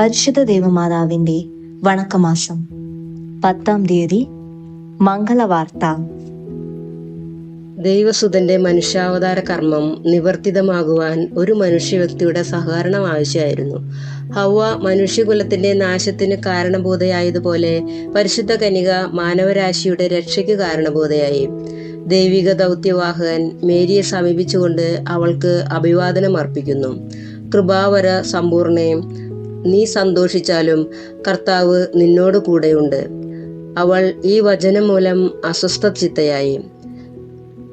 പരിശുദ്ധ ദേവമാതാവിന്റെ വണക്കമാസം പത്താം തീയതി മംഗളവാർത്ത. ദൈവസുതന്റെ മനുഷ്യാവതാര കർമ്മം നിവർത്തിതമാകുവാൻ ഒരു മനുഷ്യ വ്യക്തിയുടെ സഹകരണം ആവശ്യമായിരുന്നു. ഹവ മനുഷ്യകുലത്തിന്റെ നാശത്തിന് കാരണബോധയായതുപോലെ പരിശുദ്ധ കനിക മാനവരാശിയുടെ രക്ഷയ്ക്ക് കാരണബോധയായി. ദൈവിക ദൗത്യവാഹകൻ മേരിയെ സമീപിച്ചുകൊണ്ട് അവൾക്ക് അഭിവാദനം അർപ്പിക്കുന്നു കൃപാവര സമ്പൂർണയും നീ സന്തോഷിച്ചാലും കർത്താവ് നിന്നോട് കൂടെയുണ്ട്. അവൾ ഈ വചനം മൂലം അസ്വസ്ഥ ചിത്തയായി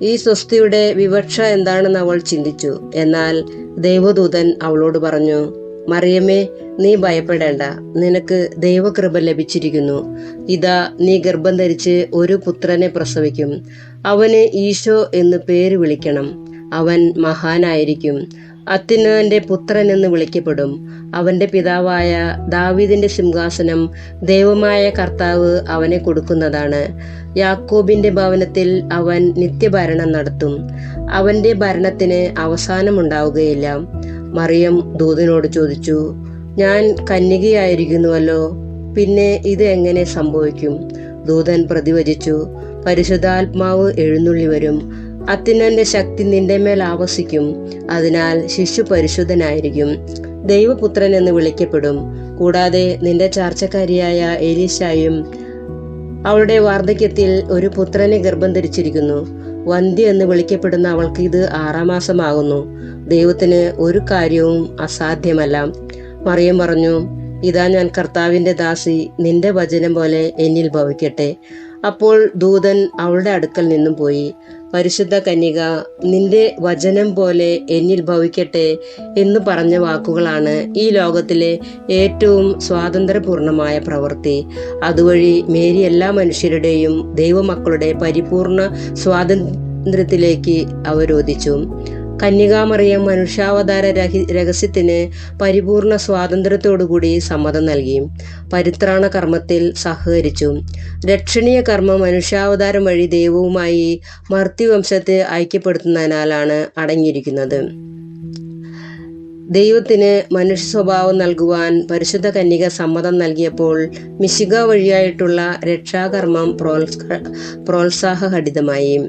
ഈ സ്വസ്തിയുടെ വിവക്ഷ എന്താണെന്ന് അവൾ ചിന്തിച്ചു. എന്നാൽ ദൈവദൂതൻ അവളോട് പറഞ്ഞു മറിയമേ നീ ഭയപ്പെടേണ്ട. നിനക്ക് ദൈവകൃപ ലഭിച്ചിരിക്കുന്നു. ഇതാ നീ ഗർഭം ധരിച്ച് ഒരു പുത്രനെ പ്രസവിക്കും. അവന് ഈശോ എന്ന് പേര് വിളിക്കണം. അവൻ മഹാനായിരിക്കും. അത്യുന്നതന്റെ പുത്രൻ എന്ന് വിളിക്കപ്പെടും. അവന്റെ പിതാവായ ദാവീദിന്റെ സിംഹാസനം ദൈവമായ കർത്താവ് അവനെ കൊടുക്കുന്നതാണ്. യാക്കോബിന്റെ ഭവനത്തിൽ അവൻ നിത്യഭരണം നടത്തും. അവന്റെ ഭരണത്തിന് അവസാനമുണ്ടാവുകയില്ല. മറിയം ദൂതനോട് ചോദിച്ചു ഞാൻ കന്യകയായിരിക്കുന്നുവല്ലോ പിന്നെ ഇത് എങ്ങനെ സംഭവിക്കും? ദൂതൻ പ്രതിവചിച്ചു പരിശുദ്ധാത്മാവ് എഴുന്നള്ളി വരും അത്യുന്നന്റെ ശക്തി നിന്റെ മേൽ ആവസിക്കും. അതിനാൽ ശിശു പരിശുദ്ധനായിരിക്കും. ദൈവപുത്രൻ എന്ന് വിളിക്കപ്പെടും. കൂടാതെ നിന്റെ ചാർച്ചക്കാരിയായ എലീശായും അവളുടെ വാർദ്ധക്യത്തിൽ ഒരു പുത്രനെ ഗർഭം ധരിച്ചിരിക്കുന്നു. വന്ധ്യ എന്ന് വിളിക്കപ്പെടുന്ന അവൾക്ക് ഇത് ആറാം മാസമാകുന്നു. ദൈവത്തിന് ഒരു കാര്യവും അസാധ്യമല്ല. മറിയം പറഞ്ഞു ഇതാ ഞാൻ കർത്താവിന്റെ ദാസി നിന്റെ വചനം പോലെ എന്നിൽ ഭവിക്കട്ടെ. അപ്പോൾ ദൂതൻ അവളുടെ അടുക്കൽ നിന്നും പോയി. പരിശുദ്ധ കന്യക നിന്റെ വചനം പോലെ എന്നിൽ ഭവിക്കട്ടെ എന്ന് പറഞ്ഞ വാക്കുകളാണ് ഈ ലോകത്തിലെ ഏറ്റവും സ്വാതന്ത്ര്യപൂർണമായ പ്രവൃത്തി. അതുവഴി മേരി എല്ലാ മനുഷ്യരുടെയും ദൈവമക്കളുടെ പരിപൂർണ സ്വാതന്ത്ര്യത്തിലേക്ക് അവരോധിച്ചു. കന്യകാമറിയം മനുഷ്യാവതാര രഹി രഹസ്യത്തിന് പരിപൂർണ സ്വാതന്ത്ര്യത്തോടുകൂടി സമ്മതം നൽകി. പരിത്രാണ കർമ്മത്തിൽ സഹകരിച്ചു. രക്ഷണീയ കർമ്മം മനുഷ്യാവതാരം വഴി ദൈവവുമായി മർത്യവംശത്തെ ഐക്യപ്പെടുത്തുന്നതിനാലാണ് അടങ്ങിയിരിക്കുന്നത്. ദൈവത്തിന് മനുഷ്യ സ്വഭാവം നൽകുവാൻ പരിശുദ്ധ കന്യക സമ്മതം നൽകിയപ്പോൾ മിശിക വഴിയായിട്ടുള്ള രക്ഷാകർമ്മം പ്രോത്സാഹ പ്രോത്സാഹഘടിതമായി.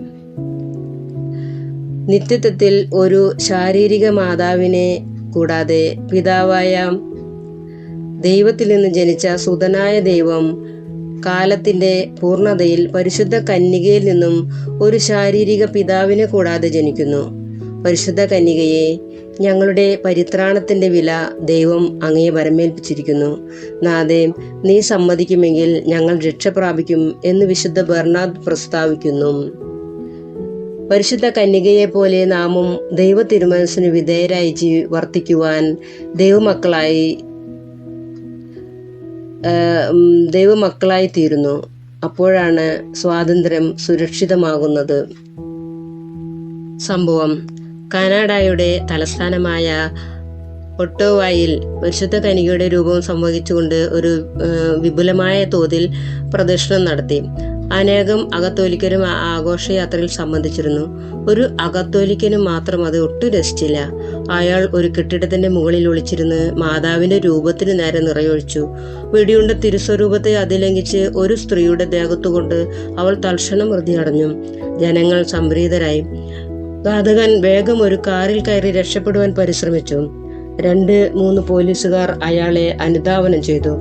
നിത്യത്വത്തിൽ ഒരു ശാരീരിക മാതാവിനെ കൂടാതെ പിതാവായ ദൈവത്തിൽ നിന്ന് ജനിച്ച സുതനായ ദൈവം കാലത്തിന്റെ പൂർണതയിൽ പരിശുദ്ധ കന്യകയിൽ നിന്നും ഒരു ശാരീരിക പിതാവിനെ കൂടാതെ ജനിക്കുന്നു. പരിശുദ്ധ കന്യകയെ ഞങ്ങളുടെ പരിത്രാണത്തിന്റെ വില ദൈവം അങ്ങയെ വരമേൽപ്പിച്ചിരിക്കുന്നു. നാദേം നീ സമ്മതിക്കുമെങ്കിൽ ഞങ്ങൾ രക്ഷ പ്രാപിക്കും എന്ന് വിശുദ്ധ ബർണാദ് പ്രസ്താവിക്കുന്നു. പരിശുദ്ധ കന്യകയെ പോലെ നാമും ദൈവ തിരുമനസിന് വിധേയരായി ജീ വർത്തിക്കുവാൻ ദൈവമക്കളായി ദൈവമക്കളായി തീരുന്നു. അപ്പോഴാണ് സ്വാതന്ത്ര്യം സുരക്ഷിതമാകുന്നത്. സംഭവം കാനാഡയുടെ തലസ്ഥാനമായ ഒട്ടോവായിൽ പരിശുദ്ധ കനികയുടെ രൂപം സംവഹിച്ചുകൊണ്ട് ഒരു വിപുലമായ തോതിൽ പ്രദർശനം നടത്തി. അനേകം അകത്തോലിക്കരും ആഘോഷയാത്രയിൽ സംബന്ധിച്ചിരുന്നു. ഒരു അകത്തോലിക്കനും മാത്രം അത് ഒട്ടും രസിച്ചില്ല. അയാൾ ഒരു കെട്ടിടത്തിന്റെ മുകളിൽ ഒളിച്ചിരുന്ന് മാതാവിന്റെ രൂപത്തിന് നേരെ നിറയൊഴിച്ചു. വെടിയുണ്ട തിരുസ്വരൂപത്തെ അതിലംഘിച്ച് ഒരു സ്ത്രീയുടെ ദേഹത്തുകൊണ്ട് അവൾ തൽക്ഷണം മൃതിയടഞ്ഞു ജനങ്ങൾ സംപ്രീതരായി. ഘാതകൻ വേഗം ഒരു കാറിൽ കയറി രക്ഷപ്പെടുവാൻ പരിശ്രമിച്ചു. രണ്ട് മൂന്ന് പോലീസുകാർ അയാളെ അനുധാവനം ചെയ്തു.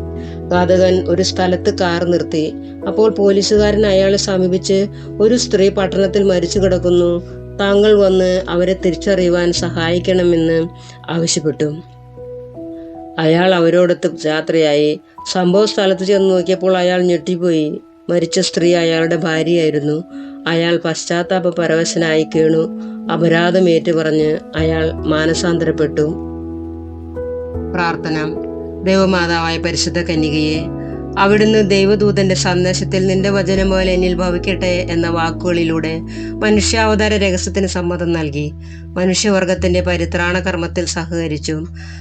ഘാതകൻ ഒരു സ്ഥലത്ത് കാർ നിർത്തി. അപ്പോൾ പോലീസുകാരൻ അയാളെ സമീപിച്ച് ഒരു സ്ത്രീ പട്ടണത്തിൽ മരിച്ചു കിടക്കുന്നു. താങ്കൾ വന്ന് അവരെ തിരിച്ചറിയുവാൻ സഹായിക്കണമെന്ന് ആവശ്യപ്പെട്ടു. അയാൾ അവരോടൊത്ത് യാത്രയായി സംഭവ സ്ഥലത്ത് ചെന്ന് നോക്കിയപ്പോൾ അയാൾ ഞെട്ടിപ്പോയി. മരിച്ച സ്ത്രീ അയാളുടെ ഭാര്യയായിരുന്നു. അയാൾ പശ്ചാത്താപ പരവശനായി കീണു. അപരാധം ഏറ്റുപറഞ്ഞ് അയാൾ മാനസാന്തരപ്പെട്ടു. പ്രാർത്ഥന. ദൈവമാതാവായ പരിശുദ്ധ കന്യകയെ അവിടുന്ന് ദൈവദൂതന്റെ സന്ദേശത്തിൽ നിന്റെ വചനം പോലെ എന്നിൽ ഭവിക്കട്ടെ എന്ന വാക്കുകളിലൂടെ മനുഷ്യാവതാര രഹസ്യത്തിന് സമ്മതം നൽകി. മനുഷ്യവർഗത്തിന്റെ പരിത്രാണ കർമ്മത്തിൽ സഹകരിച്ചു.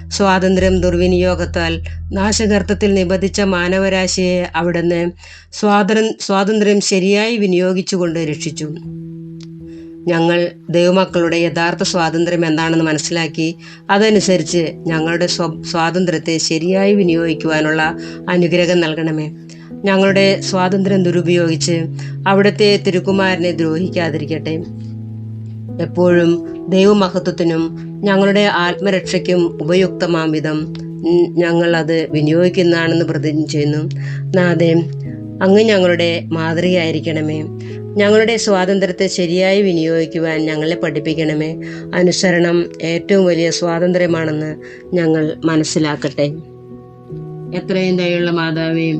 സ്വാതന്ത്ര്യം ദുർവിനിയോഗത്താൽ നാശകർത്തത്തിൽ നിബന്ധിച്ച മാനവരാശിയെ അവിടുന്ന് സ്വാതന്ത്ര്യ സ്വാതന്ത്ര്യം ശരിയായി വിനിയോഗിച്ചുകൊണ്ട് രക്ഷിച്ചു. ഞങ്ങൾ ദൈവമക്കളുടെ യഥാർത്ഥ സ്വാതന്ത്ര്യം എന്താണെന്ന് മനസ്സിലാക്കി അതനുസരിച്ച് ഞങ്ങളുടെ സ്വ സ്വാതന്ത്ര്യത്തെ ശരിയായി വിനിയോഗിക്കുവാനുള്ള അനുഗ്രഹം നൽകണമേ. ഞങ്ങളുടെ സ്വാതന്ത്ര്യം ദുരുപയോഗിച്ച് അവിടുത്തെ തിരുക്കുമാരനെ ദ്രോഹിക്കാതിരിക്കട്ടെ. എപ്പോഴും ദൈവമഹത്വത്തിനും ഞങ്ങളുടെ ആത്മരക്ഷയ്ക്കും ഉപയുക്തമാം വിധം ഞങ്ങൾ അത് വിനിയോഗിക്കുന്നതാണെന്ന് പ്രതിജ്ഞ ചെയ്യുന്നു. നാദേ അങ്ങ് ഞങ്ങളുടെ മാതൃകയായിരിക്കണമേ. ഞങ്ങളുടെ സ്വാതന്ത്ര്യത്തെ ശരിയായി വിനിയോഗിക്കുവാൻ ഞങ്ങളെ പഠിപ്പിക്കണമേ. അനുസരണം ഏറ്റവും വലിയ സ്വാതന്ത്ര്യമാണെന്ന് ഞങ്ങൾ മനസ്സിലാക്കട്ടെ. എത്രയും ദയുള്ള മാതാവേ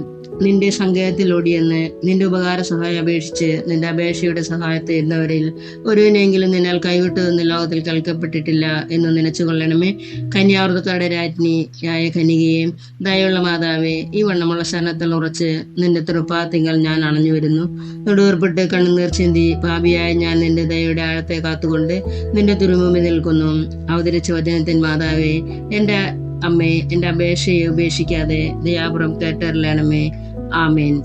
നിന്റെ സങ്കേതത്തിൽ ഓടിയെന്ന് നിന്റെ ഉപകാര സഹായം അപേക്ഷിച്ച് നിന്റെ അപേക്ഷയുടെ സഹായത്തെ എന്നവരിൽ ഒരുവിനെങ്കിലും നിന്നാൽ കൈവിട്ടതെന്ന് ലോകത്തിൽ കേൾക്കപ്പെട്ടിട്ടില്ല എന്ന് നനച്ചു കൊള്ളണമേ കന്യാവൃതക്കാരുടെ രാജ്ഞിയായ കനികയെ ദയുള്ള മാതാവേ ഈ വണ്ണമുള്ള ശരണത്തിൽ ഉറച്ച് നിന്റെ തൃപ്പാത്തിങ്കൽ ഞാൻ അണഞ്ഞു വരുന്നു തൊടുവേർപ്പെട്ട് കണ്ണുനീർ ചിന്തി പാപിയായ ഞാൻ നിന്റെ ദയയുടെ ആഴത്തെ കാത്തുകൊണ്ട് നിന്റെ തുരുമുമ്പിൽ നിൽക്കുന്നു അവതരിച്ച വചനത്തിൻ മാതാവേ എന്റെ അമ്മേ എന്റെ അപേക്ഷയെ ഉപേക്ഷിക്കാതെ ദയാപുറം കേട്ടറിയണമേ. ആമേൻ.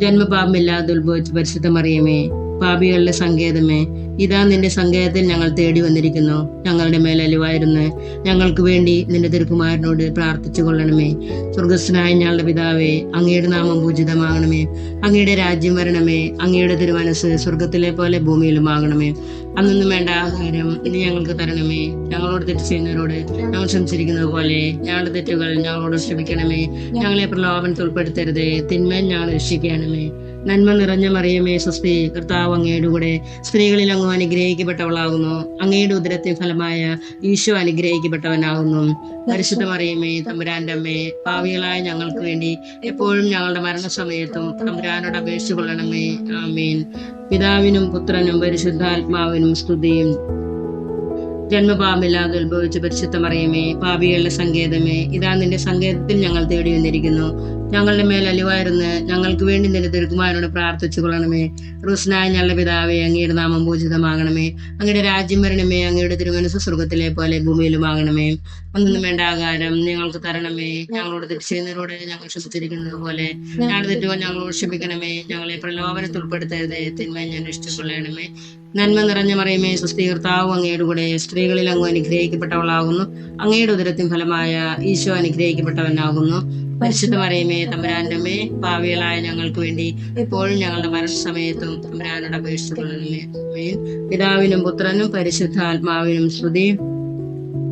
ജന്മപാപമില്ലാതെ ഉത്ഭവിച്ച് പരിശുദ്ധമറിയമേ പാപികളുടെ സങ്കേതമേ ഇതാ നിന്റെ സങ്കേതത്തിൽ ഞങ്ങൾ തേടി വന്നിരിക്കുന്നു. ഞങ്ങളുടെ മേൽ അലിവായിരുന്നു ഞങ്ങൾക്ക് വേണ്ടി നിന്റെ തിരുക്കുമാരനോട് പ്രാർത്ഥിച്ചു കൊള്ളണമേ. സ്വർഗസ്വനായ ഞങ്ങളുടെ പിതാവേ അങ്ങയുടെ നാമം പൂജിതമാകണമേ. അങ്ങയുടെ രാജ്യം വരണമേ. അങ്ങയുടെ തിരുമനസ് സ്വർഗത്തിലെ പോലെ ഭൂമിയിലുമാകണമേ അന്നൊന്നും വേണ്ട ആഹാരം ഇനി ഞങ്ങൾക്ക് തരണമേ. ഞങ്ങളോട് തെറ്റ് ചെയ്യുന്നവരോട് ഞങ്ങൾ ക്ഷമിച്ചിരിക്കുന്നത് പോലെ. ഞങ്ങളുടെ തെറ്റുകൾ ഞങ്ങളോട് ക്ഷമിക്കണമേ. ഞങ്ങളെ പ്രലോഭനത്തിൽ ഉൾപ്പെടുത്തരുതേ. തിന്മേൽ ഞങ്ങൾ രക്ഷിക്കണമേ. നന്മ നിറഞ്ഞ മറിയമേ സ്വസ്തി കർത്താവ് അങ്ങയുടെ കൂടെ സ്ത്രീകളിൽ അങ്ങ് അനുഗ്രഹിക്കപ്പെട്ടവളാകുന്നു. അങ്ങയുടെ ഉദരത്തെ ഫലമായ ഈശോ അനുഗ്രഹിക്കപ്പെട്ടവനാകുന്നു. പരിശുദ്ധ മറിയമേ തമ്പുരാന്റെ അമ്മേ ഭാവികളായ ഞങ്ങൾക്ക് വേണ്ടി എപ്പോഴും ഞങ്ങളുടെ മരണസമയത്തും തമ്പുരാനോട് അപേക്ഷിച്ചു കൊള്ളണമേ. ആമേൻ. പിതാവിനും പുത്രനും പരിശുദ്ധാത്മാവിനും സ്തുതിയും. ജന്മപാപമില്ലാതെ ഉത്ഭവിച്ച പരിശുദ്ധമറിയമേ പാപികളുടെ സങ്കേതമേ ഇതാ നിന്റെ സങ്കേതത്തിൽ ഞങ്ങൾ തേടി വന്നിരിക്കുന്നു. ഞങ്ങളുടെ മേൽ അലിവായിരുന്ന് ഞങ്ങൾക്ക് വേണ്ടി നിന്റെ തിരുക്കുമാരനോട് പ്രാർത്ഥിച്ചു കൊള്ളണമേ. റുസ്നായ ഞങ്ങളുടെ പിതാവേ അങ്ങയുടെ നാമം പൂജിതമാകണമേ. അങ്ങയുടെ രാജ്യം വരണമേ അങ്ങയുടെ തിരുമനസ് സ്വർഗത്തിലെ പോലെ ഭൂമിയിലുമാകണമേ. ഒന്നും വേണ്ട ആകാരം ഞങ്ങൾക്ക് തരണമേ. ഞങ്ങളോട് തെറ്റ് ചെയ്യുന്നവരോട് ഞങ്ങൾ ശ്രദ്ധിച്ചിരിക്കുന്നത് പോലെ ഞങ്ങളുടെ തെറ്റുകൾ ഞങ്ങളോട് ക്ഷമിക്കണമേ. ഞങ്ങളെ പ്രലോഭനത്തിൽ ഉൾപ്പെടുത്തരുതേ. തിന്മ ഞാൻ ഇഷ്ടക്കൊള്ളണമേ നന്മ നിറഞ്ഞ മറിയമേ സുസ്ഥീകർത്താവും അങ്ങയുടെ കൂടെ സ്ത്രീകളിൽ അങ്ങ് അനുഗ്രഹിക്കപ്പെട്ടവളാകുന്നു. അങ്ങയുടെ ഉദരത്തിൻ ഫലമായ ഈശോ അനുഗ്രഹിക്കപ്പെട്ടവനാകുന്നു. പരിശുദ്ധ മറിയമേ തമ്പുരാന്റെ ഭാവികളായ ഞങ്ങൾക്ക് വേണ്ടി എപ്പോഴും ഞങ്ങളുടെ മരണസമയത്തും തമ്പുരാനോട് ആമേൻ. പിതാവിനും പുത്രനും പരിശുദ്ധ ആത്മാവിനും സ്തുതി.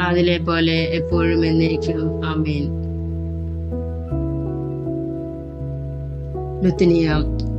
അതിലെ പോലെ എപ്പോഴും എന്നേക്കും. ആമേൻ. ലുത്തിനിയ.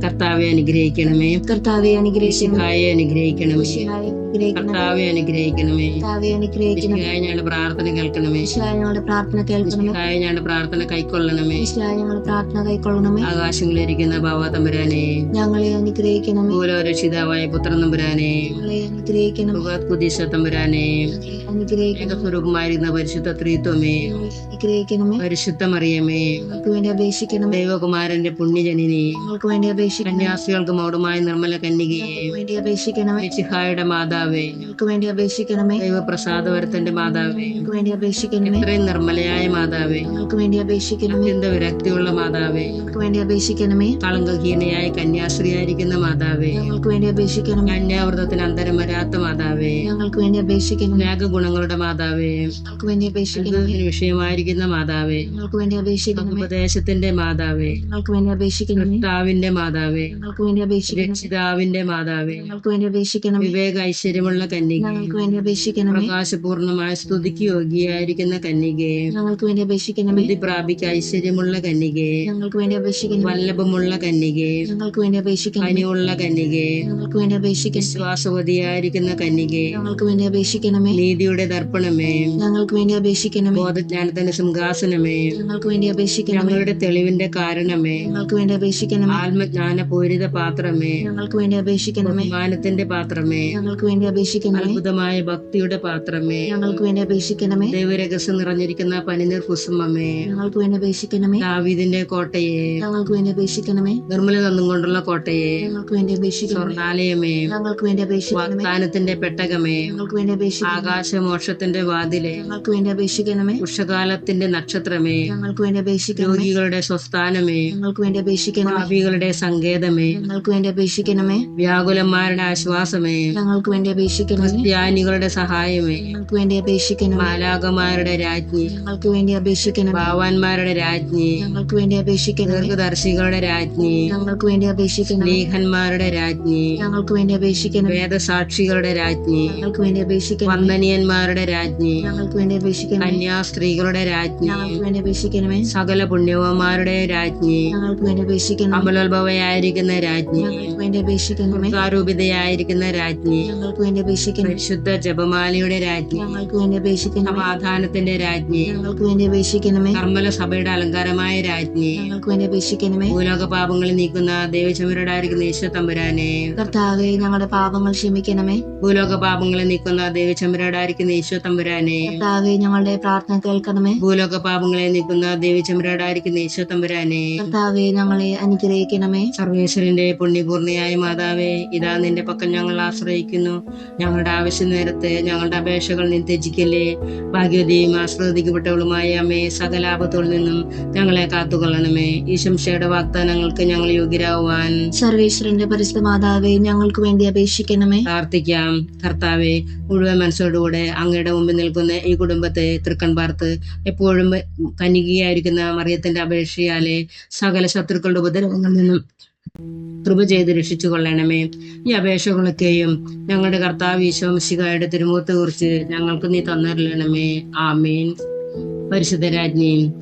കർത്താവെ അനുഗ്രഹിക്കണമേ. കർത്താവെ അനുഗ്രഹിക്കണം ഹായെ അനുഗ്രഹിക്കണമേ. അനുഗ്രഹിക്കണം കർത്താവെ അനുഗ്രഹിക്കണമേ. കർത്താവെ അനുഗ്രഹിക്കണം ഹായ ഞങ്ങളുടെ പ്രാർത്ഥന കേൾക്കണമേ. ഹായ ഞങ്ങളുടെ പ്രാർത്ഥന കേൾക്കണമേ. ഹായ ഞങ്ങളുടെ പ്രാർത്ഥന കൈക്കൊള്ളണമേ. ഹായ ഞങ്ങളുടെ പ്രാർത്ഥന കൈക്കൊള്ളണമേ. ആകാശങ്ങളിലിരിക്കുന്ന ബാബ തമ്പുരാനെ. ഞങ്ങളെ അനുഗ്രഹിക്കണമേ. രക്ഷിതാവായ പുത്രൻ തമ്പുരാനെ. ഞങ്ങളെ അനുഗ്രഹിക്കണമേ. കുദീശ തമ്പുരാനെ. അനുഗ്രഹിക്കണം സ്വരൂപമായിരുന്ന പരിശുദ്ധ ത്രീത്വമേ. അനുഗ്രഹിക്കണമേ. പരിശുദ്ധ മറിയമേ വേണ്ടി അപേക്ഷിക്കണമേ. ദൈവകുമാരന്റെ പുണ്യജനിനെ. വേണ്ടി അപേക്ഷിക്കണം കന്യാസികൾക്ക് മൗഢമായ നിർമ്മല കന്യകയെ ഞങ്ങൾക്ക് വേണ്ടി അപേക്ഷിക്കണമേ ചിഹായുടെ മാതാവേ ഞങ്ങൾക്ക് വേണ്ടി അപേക്ഷിക്കണമേ ദൈവപ്രസാദവരത്തിന്റെ മാതാവേ ഞങ്ങൾക്ക് വേണ്ടി അപേക്ഷിക്കണമേ ഇത്രയും നിർമ്മലയായ മാതാവേ ഞങ്ങൾക്ക് വേണ്ടി അപേക്ഷിക്കണമേ അത്യന്ത വിരക്തിയുള്ള മാതാവേ ഞങ്ങൾക്ക് വേണ്ടി അപേക്ഷിക്കണമേ കളങ്കഹീനയായ കന്യാസ്ത്രീയായിരിക്കുന്ന മാതാവേ ഞങ്ങൾക്ക് വേണ്ടി അപേക്ഷിക്കണം കന്യാവൃതത്തിന് അന്തരം വരാത്ത മാതാവേ ഞങ്ങൾക്ക് വേണ്ടി അപേക്ഷിക്കണം അനേക ഗുണങ്ങളുടെ മാതാവേ ഞങ്ങൾക്ക് വേണ്ടി അപേക്ഷിക്കണമേ ഇതിന് വിഷയമായിരിക്കുന്ന മാതാവേ ഞങ്ങൾക്ക് വേണ്ടി അപേക്ഷിക്കണമേ ഉപദേശത്തിന്റെ മാതാവേ ഞങ്ങൾക്ക് വേണ്ടി അപേക്ഷിക്കണമേ കർത്താവിന്റെ മാതാവേ മാതാവേ ഞങ്ങൾക്ക് വേണ്ടി അപേക്ഷിക്കണമേ രക്ഷിതാവിന്റെ മാതാവേ ഞങ്ങൾക്ക് വേണ്ടി അപേക്ഷിക്കണം വിവേക ഐശ്വര്യമുള്ള കന്യകെ ഞങ്ങൾക്ക് വേണ്ടി അപേക്ഷിക്കണം പ്രകാശപൂർണമായ സ്തുതിക്ക് യോഗ്യയായിരിക്കുന്ന കന്യകയെ ഞങ്ങൾക്ക് വേണ്ടി അപേക്ഷിക്കണം ബുദ്ധി പ്രാപിക്ക ഐശ്വര്യമുള്ള കന്യകയെ ഞങ്ങൾക്ക് വേണ്ടി അപേക്ഷിക്കണം വല്ലഭമുള്ള കന്യകയെ ഞങ്ങൾക്ക് വേണ്ടി അപേക്ഷിക്കണം അനിയുള്ള കന്യകയെ ഞങ്ങൾക്ക് വേണ്ടി അപേക്ഷിക്കണം വിശ്വാസവതിയായിരിക്കുന്ന കന്യകയെ ഞങ്ങൾക്ക് വേണ്ടി അപേക്ഷിക്കണമേ നീതിയുടെ ദർപ്പണമേ ഞങ്ങൾക്ക് വേണ്ടി അപേക്ഷിക്കണമേ ബോധജ്ഞാനത്തിന്റെ സിംഹാസനമേ ഞങ്ങൾക്ക് വേണ്ടി അപേക്ഷിക്കണം ഞങ്ങളുടെ തെളിവിന്റെ കാരണമേ ഞങ്ങൾക്ക് വേണ്ടി അപേക്ഷിക്കണം ആത്മജ്ഞാന പൂരിത പാത്രമേ ഞങ്ങൾക്ക് വേണ്ടി അപേക്ഷിക്കണമേ ബഹുമാനത്തിന്റെ പാത്രമേ ഞങ്ങൾക്ക് വേണ്ടി അപേക്ഷിക്കണമേ അത്ഭുതമായ ഭക്തിയുടെ പാത്രമേ ഞങ്ങൾക്ക് വേണ്ടി അപേക്ഷിക്കണമേ ദൈവരഹസ്യം നിറഞ്ഞിരിക്കുന്ന പനിനീർ കുസുമമേ ഞങ്ങൾക്ക് വേണ്ടി അപേക്ഷിക്കണമേ ദാവീദിന്റെ കോട്ടയെ ഞങ്ങൾക്ക് വേണ്ടി അപേക്ഷിക്കണമേ നിർമ്മല തന്നുകൊണ്ടുള്ള കോട്ടയെ ഞങ്ങൾക്ക് വേണ്ടി അപേക്ഷിക്കണമേ സ്വർണാലയമേ ഞങ്ങൾക്ക് വേണ്ടി അപേക്ഷിക്കണമേ വാഗ്ദാനത്തിന്റെ പെട്ടകമേ ഞങ്ങൾക്ക് വേണ്ടി അപേക്ഷിക്കണമേ ആകാശമോക്ഷത്തിന്റെ വാതിലെ ഞങ്ങൾക്ക് വേണ്ടി അപേക്ഷിക്കണമേ ഉഷകാലത്തിന്റെ നക്ഷത്രമേ ഞങ്ങൾക്ക് വേണ്ടി അപേക്ഷിക്കണം രോഗികളുടെ സ്വസ്ഥാനമേ ഞങ്ങൾക്ക് വേണ്ടി അപേക്ഷിക്കണമേ പാപികളുടെ സങ്കേതമേ ഞങ്ങൾക്ക് വേണ്ടി അപേക്ഷിക്കണമേ വ്യാകുലന്മാരുടെ ആശ്വാസമേ ഞങ്ങൾക്ക് വേണ്ടി അപേക്ഷിക്കണമേ ധ്യാനികളുടെ സഹായമേ ഞങ്ങൾക്ക് വേണ്ടി അപേക്ഷിക്കണം മാലാകമാരുടെ രാജ്ഞി ഞങ്ങൾക്ക് വേണ്ടി അപേക്ഷിക്കണം ഭാവാന്മാരുടെ രാജ്ഞി ഞങ്ങൾക്ക് വേണ്ടി അപേക്ഷിക്കണം ദീർഘദർശികളുടെ രാജ്ഞി ഞങ്ങൾക്ക് വേണ്ടി അപേക്ഷിക്കണം ലേഖന്മാരുടെ രാജ്ഞി ഞങ്ങൾക്ക് വേണ്ടി അപേക്ഷിക്കണം വേദസാക്ഷികളുടെ രാജ്ഞി ഞങ്ങൾക്ക് വേണ്ടി അപേക്ഷിക്കണം വന്ദനീയന്മാരുടെ രാജ്ഞി ഞങ്ങൾക്ക് വേണ്ടി അപേക്ഷിക്കണമേ കന്യാസ്ത്രീകളുടെ രാജ്ഞി ഞങ്ങൾക്ക് വേണ്ടി അപേക്ഷിക്കണമേ സകല പുണ്യവന്മാരുടെ രാജ്ഞി ഞങ്ങൾക്ക് വേണ്ടി അപേക്ഷിക്കണമേ അമലോത്ഭവയായിരിക്കുന്ന രാജ്ഞി. ഞങ്ങൾക്ക് വേണ്ടി അപേക്ഷിക്കണമേ. കാരൂപിതയായിരിക്കുന്ന രാജ്ഞി. ഞങ്ങൾക്ക് വേണ്ടി അപേക്ഷിക്കുന്നു പരിശുദ്ധ ജപമാലയുടെ രാജ്ഞി. ഞങ്ങൾക്ക് വേണ്ടി അപേക്ഷിക്കുന്നു സമാധാനത്തിന്റെ രാജ്ഞി. ഞങ്ങൾക്ക് വേണ്ടി അപേക്ഷിക്കണമേ. കർമ്മല സഭയുടെ അലങ്കാരമായ രാജ്ഞി. ഞങ്ങൾക്ക് വേണ്ടി അപേക്ഷിക്കണമേ. ഭൂലോക പാപങ്ങളിൽ നീക്കുന്ന ദേവചമരുടായിരിക്കുന്ന ഈശോ തമ്പുരാനെ കർത്താവെ ഞങ്ങളുടെ പാപങ്ങൾ ക്ഷമിക്കണമേ. ഭൂലോക പാപങ്ങൾ നീക്കുന്ന ദേവചമരുടായിരിക്കുന്ന ഈശോ തമ്പുരാനെ കർത്താവെ ഞങ്ങളുടെ പ്രാർത്ഥന കേൾക്കണമേ. ഭൂലോക പാപങ്ങളെ നീക്കുന്ന ദേവചമരുടായിരിക്കുന്ന ഈശോ തമ്പുരാനെ കർത്താവെ ഞങ്ങളെ അനുഗ്രഹിക്കണമേ. സർവേശ്വരന്റെ പുണ്യപൂർണയായ മാതാവേ ഇതാ നിന്റെ പക്കൽ ഞങ്ങൾ ആശ്രയിക്കുന്നു. ഞങ്ങളുടെ ആവശ്യ നേരത്തെ ഞങ്ങളുടെ അപേക്ഷകൾ നീ ത്യജിക്കല്ലേ. ഭാഗ്യവതിയും ആശ്രയിക്കപ്പെട്ടവളുമായ അമ്മേ സകല ആപത്തുകളിൽ നിന്നും ഞങ്ങളെ കാത്തുകൊള്ളണമേ. ഈ ശംശയുടെ വാഗ്ദാനങ്ങൾക്ക് ഞങ്ങൾ യോഗ്യരാകുവാൻ സർവേശ്വരന്റെ പരിശുദ്ധ മാതാവെ ഞങ്ങൾക്ക് വേണ്ടി അപേക്ഷിക്കണമേ. പ്രാർത്ഥിക്കാം. കർത്താവെ മുഴുവൻ മനസ്സോടുകൂടെ അങ്ങയുടെ മുമ്പിൽ നിൽക്കുന്ന ഈ കുടുംബത്തെ തൃക്കൺ പാർത്ത് എപ്പോഴും കനികയായിരിക്കുന്ന മറിയത്തിന്റെ അപേക്ഷയാലെ സകല ശത്രുക്കളുടെ ഉപദ്രവങ്ങളിൽ നിന്നും കൃപ ചെയ്ത് രക്ഷിച്ചു കൊള്ളണമേ. ഈ അപേക്ഷകളൊക്കെയും ഞങ്ങളുടെ കർത്താവ് ഈശോമിശികായുടെ തിരുമുഖത്തെ കുറിച്ച് ഞങ്ങൾക്ക് നീ തന്നറിയണമേ ആമീൻ. പരിശുദ്ധ രാജ്ഞി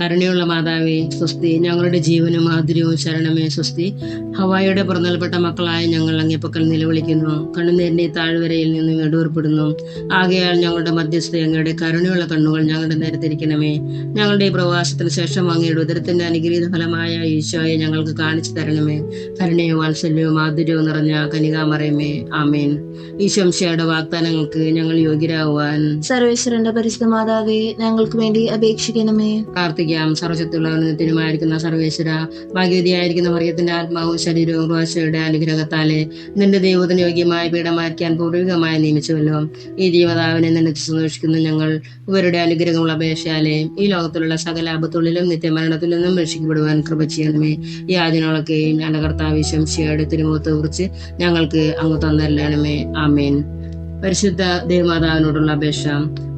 കരുണയുള്ള മാതാവേ സ്വസ്തി ഞങ്ങളുടെ ജീവനും മാധുര്യവും ശരണമേ സ്വസ്തി. ഹവായുടെ പുറന്നൽപ്പെട്ട മക്കളായ ഞങ്ങൾ അങ്ങേപ്പക്കൽ നിലവിളിക്കുന്നു. കണ്ണുനീരിന്റെ താഴ്വരയിൽ നിന്ന് ഇടൂർപ്പെടുന്നു ആകയാൽ ഞങ്ങളുടെ മധ്യസ്ഥ അങ്ങയുടെ കരുണയുള്ള കണ്ണുകൾ ഞങ്ങളുടെ നേരെ തിരിക്കണമേ ഞങ്ങളുടെ ഈ പ്രവാസത്തിന് ശേഷം അങ്ങയുടെ ഉദരത്തിന്റെ അനുഗ്രഹീത ഫലമായ ഈശോയെ ഞങ്ങൾക്ക് കാണിച്ചു തരണമേ. കരുണയും വാത്സല്യവും മാധുര്യവും നിറഞ്ഞ കനികാമറയമേ. ആമേൻ. ഈശംശയുടെ വാഗ്ദാനങ്ങൾക്ക് ഞങ്ങൾ യോഗ്യരാകുവാൻ സർവേശ്വരന്റെ പരിശുദ്ധ മാതാവേ ഞങ്ങൾക്ക് വേണ്ടി അപേക്ഷിക്കണമേ. പ്രാർത്ഥിക്കാം. സർവശക്തിയുള്ളവനത്തിനുമായിരിക്കുന്ന സർവേശ്വര ഭാഗ്യവതിയായിരിക്കുന്ന മറിയത്തിന്റെ ആത്മാവും ശരീരവും ഭാഷയുടെ അനുഗ്രഹത്താലെ നിന്റെ ദൈവത്തിന് യോഗ്യമായ പീഠമാക്കിയാൻ പൂർവികമായി നിയമിച്ചുവല്ലോ. ഈ ജീവതാവിനെ നിനക്ക് സന്തോഷിക്കുന്നു ഞങ്ങൾ ഇവരുടെ അനുഗ്രഹമുള്ള അപേക്ഷയാലെ ഈ ലോകത്തിലുള്ള സകല ആപത്തുള്ളിലും നിത്യമരണത്തിൽ നിന്നും രക്ഷിക്കപ്പെടുവാൻ കൃപ ചെയ്യണമേ. ഈ ആദ്യങ്ങളൊക്കെയും ഞങ്ങളുടെ കർത്താവ് ശംശിയുടെ തിരുമുഖത്തെ കുറിച്ച് ഞങ്ങൾക്ക് അങ്ങ് തന്നരണമേ ആമേൻ. പരിശുദ്ധ ദേവമാതാവിനോടുള്ള അപേക്ഷ.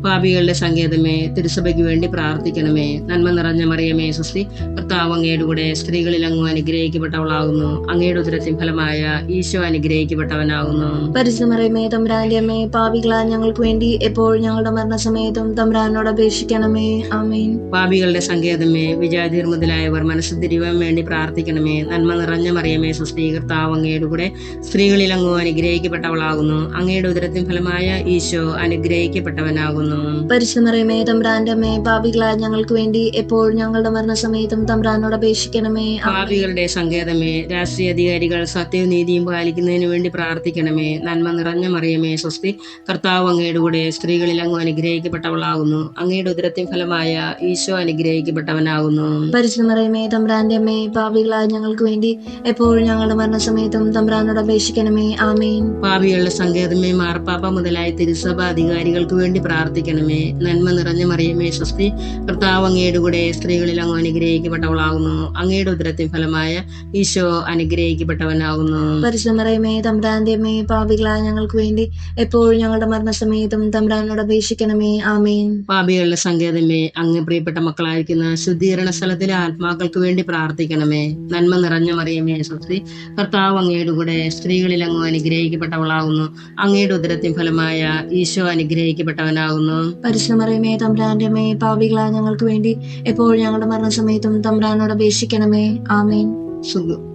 പാപികളുടെ സങ്കേതമേ തിരുസഭയ്ക്ക് വേണ്ടി പ്രാർത്ഥിക്കണമേ. നന്മ നിറഞ്ഞ മറിയമേ സ്വസ്തി കർത്താവ് അങ്ങയുടെ കൂടെ സ്ത്രീകളിൽ അങ്ങ് അനുഗ്രഹിക്കപ്പെട്ടവളാകുന്നു. അങ്ങയുടെ ഉദരത്തിൻ ഫലമായ ഈശോ അനുഗ്രഹിക്കപ്പെട്ടവനാകുന്നു. പരിശുദ്ധമറിയമേ തമ്പുരാന്റെ അമ്മേ പാപികളാ ഞങ്ങൾക്ക് വേണ്ടി എപ്പോഴും ഞങ്ങളുടെ മരണസമയത്തും തമ്പ്രാനോട് അപേക്ഷിക്കണമേ. ആമീൻ. പാപികളുടെ സങ്കേതമേ വിജാതിർ മുതലായവർ മനസ്സ് തിരിവാൻ വേണ്ടി പ്രാർത്ഥിക്കണമേ. നന്മ നിറഞ്ഞ മറിയമേ സ്വസ്തി കർത്താവ് അങ്ങയുടെ കൂടെ സ്ത്രീകളിൽ അങ്ങ് അനുഗ്രഹിക്കപ്പെട്ടവളാകുന്നു. അങ്ങയുടെ ഉദരത്തിൻ ഫലമായ ഈശോ അനുഗ്രഹിക്കപ്പെട്ടവനാകുന്നു. പരിശുദ്ധമറിയമേ തമ്പുരാന്റെ അമ്മേ പാപികളാ ഞങ്ങൾക്ക് വേണ്ടി എപ്പോഴും ഞങ്ങളുടെ മരണസമയത്തും തമ്പ്രാനോട് അപേക്ഷിക്കണമേ. ഭാവികളുടെ സങ്കേതമേ രാഷ്ട്രീയ അധികാരികൾ സത്യവും നീതിയും പാലിക്കുന്നതിന് വേണ്ടി പ്രാർത്ഥിക്കണമേ. നന്മ നിറഞ്ഞ മറിയമേ സ്വസ്തി കർത്താവ് അങ്ങയുടെ കൂടെ സ്ത്രീകളിൽ അങ്ങ് അനുഗ്രഹിക്കപ്പെട്ടവളാകുന്നു. അങ്ങയുടെ ഉദരത്തിൻ ഫലമായ ഈശോ അനുഗ്രഹിക്കപ്പെട്ടവനാകുന്നു. പരിശുദ്ധമറിയമേ തമ്പ്രാന്റെ അമ്മേ ഭാവികളായ ഞങ്ങൾക്ക് വേണ്ടി എപ്പോഴും ഞങ്ങളുടെ മരണസമയത്തും തമ്പ്രാനോട് അപേക്ഷിക്കണമേ. ആമേൻ. ഭാവികളുടെ സങ്കേതമേ മാർപ്പാപ്പ മുതലായ തിരുസഭ അധികാരികൾക്ക് വേണ്ടി പ്രാർത്ഥിക്കണം പ്രാർത്ഥിക്കണമേ നന്മ നിറഞ്ഞ മറിയമേ സ്വസ്തി കർത്താവ് അങ്ങയുടെ കൂടെ സ്ത്രീകളിൽ അങ്ങ് അനുഗ്രഹിക്കപ്പെട്ടവളാകുന്നു. അങ്ങയുടെ ഉദരത്തിൻ ഫലമായ ഈശോ അനുഗ്രഹിക്കപ്പെട്ടവനാകുന്നു. പരിശുദ്ധമറിയമേ തമ്പ്രാന്റെ അമ്മേ പാപികളായ ഞങ്ങൾക്ക് വേണ്ടി എപ്പോഴും ഞങ്ങളുടെ മരണസമയത്തും തമ്പ്രാനോട് അപേക്ഷിക്കണമേ. ആമേൻ. പാപികളുടെ സങ്കേതമേ അങ്ങ് പ്രിയപ്പെട്ട മക്കളായിരിക്കുന്ന ശുദ്ധീകരണ സ്ഥലത്തിലെ ആത്മാക്കൾക്ക് വേണ്ടി പ്രാർത്ഥിക്കണമേ. നന്മ നിറഞ്ഞ മറിയമേ സ്വസ്തി കർത്താവ് അങ്ങയുടെ കൂടെ സ്ത്രീകളിൽ അങ്ങ് അനുഗ്രഹിക്കപ്പെട്ടവളാകുന്നു. അങ്ങയുടെ ഉദരത്തിൻ ഫലമായ ഈശോ അനുഗ്രഹിക്കപ്പെട്ടവനാകുന്നു. പരിശുദ്ധമറിയമേ തമ്പ്രാന്റെ അമ്മേ പാപികളായ ഞങ്ങൾക്ക് വേണ്ടി എപ്പോഴും ഞങ്ങളുടെ മരണസമയത്തും തമ്പ്രാനോട് അപേക്ഷിക്കണമേ. ആമേൻ. സുഖം.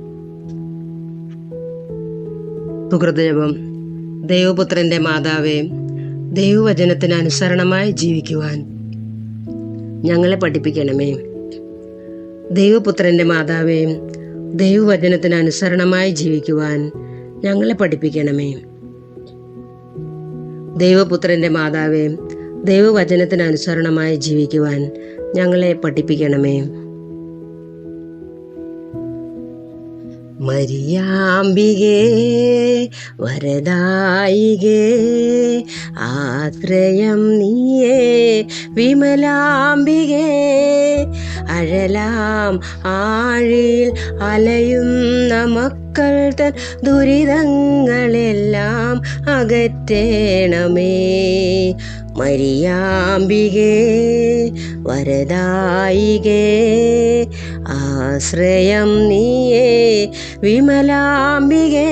സുഹൃദേവം ദൈവപുത്രന്റെ മാതാവേ ദൈവവചനത്തിന് അനുസരണമായി ജീവിക്കുവാൻ ഞങ്ങളെ പഠിപ്പിക്കണമേ. ദൈവപുത്രന്റെ മാതാവേ ദൈവവചനത്തിന് അനുസരണമായി ജീവിക്കുവാൻ ഞങ്ങളെ പഠിപ്പിക്കണമേ. ദൈവപുത്രന്റെ മാതാവേ ദൈവവചനത്തിന് അനുസരണമായി ജീവിക്കുവാൻ ഞങ്ങളെ പഠിപ്പിക്കണമേ. മരിയാമ്പികേ വരദായികേ ആശ്രയം നീയേ വിമലാംബികേ അഴലാം ആഴിൽ അലയുന്ന മക്കൾ തൻ ദുരിതങ്ങളെല്ലാം അകറ്റേണമേ. മരിയാമ്പികേ വരദായികേ ആശ്രയം നീയേ വിമലാംബികേ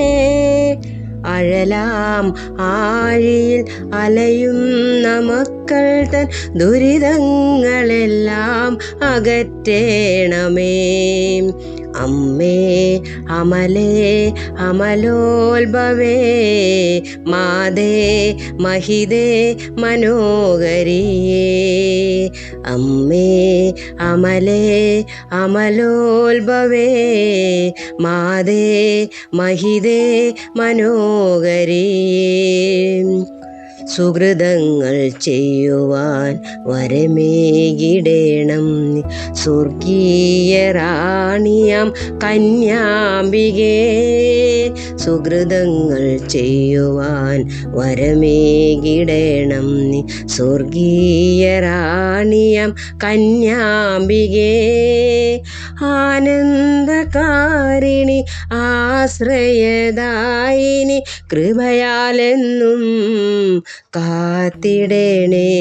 അഴലാം ആഴിയിൽ അലയുന്ന മക്കൾ തൻ ദുരിതങ്ങളെല്ലാം അകറ്റേണമേ. അമ്മേ അമലേ അമലോത്ഭവേ മാതേ മഹിതേ മനോഹരിയേ. അമ്മേ അമലേ അമലോത്ഭവേ മാതേ മഹിതേ മനോഹരിയേ. സുഹൃതങ്ങൾ ചെയ്യുവാൻ വരമേകിടേണം. സ്വർഗീയ റാണിയാം കന്യാംബികേ സുഹൃതങ്ങൾ ചെയ്യുവാൻ വരമേകിടേണം. സ്വർഗീയ റാണിയാം കന്യാംബികേ ആനന്ദകാരിണി ആശ്രയദായിനി കൃപയാലെന്നും കാത്തിടണേ.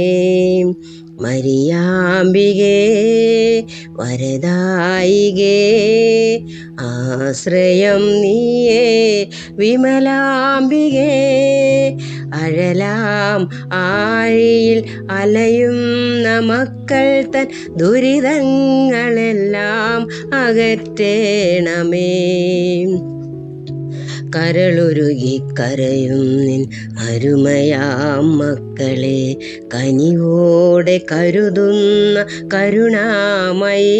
മരിയാമ്പികേ വരദായികേ ആശ്രയം നീയേ വിമലാംബികേ അഴലാം ആഴിയിൽ അലയും മക്കൾ തൻ ദുരിതങ്ങളെല്ലാം അകറ്റേണമേ. കരളുരുകി കരയും നിൻ അരുമയാം മക്കളെ കനിവോടെ കരുതുന്ന കരുണാമയി.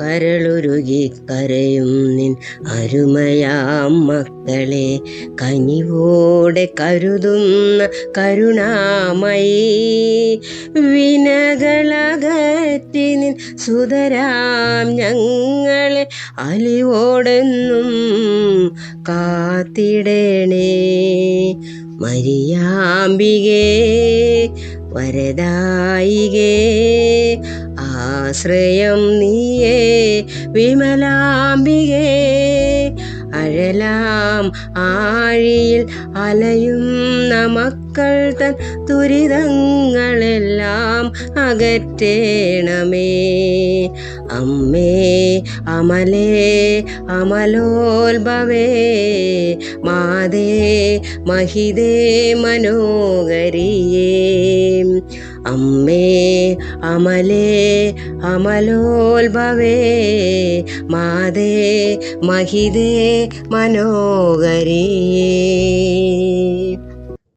കരളുരുകി കരയും നിൻ അരുമയാം മക്കളെ. കനിവോടെ കരുതുന്ന കരുണാമയി. വിനകളകറ്റി നിൻ സുതരാം ഞങ്ങളെ. അലിവോടെന്നും കാത്തിടണേ. മരിയാമ്പികേ വരദായികേ. ആശ്രയം നീയേ വിമലാംബികേ. അഴലാം ആഴിയിൽ അലയുന്ന മക്കൾ തൻ ദുരിതങ്ങളെല്ലാം അകറ്റേണമേ. അമ്മേ അമലേ അമലോത്ഭവേ മാതേ മഹിതേ മനോഹരിയേ. അമ്മേ അമലേ അമലോത്ഭവേ മാതേ മഹിതേ മനോഹരിയേ.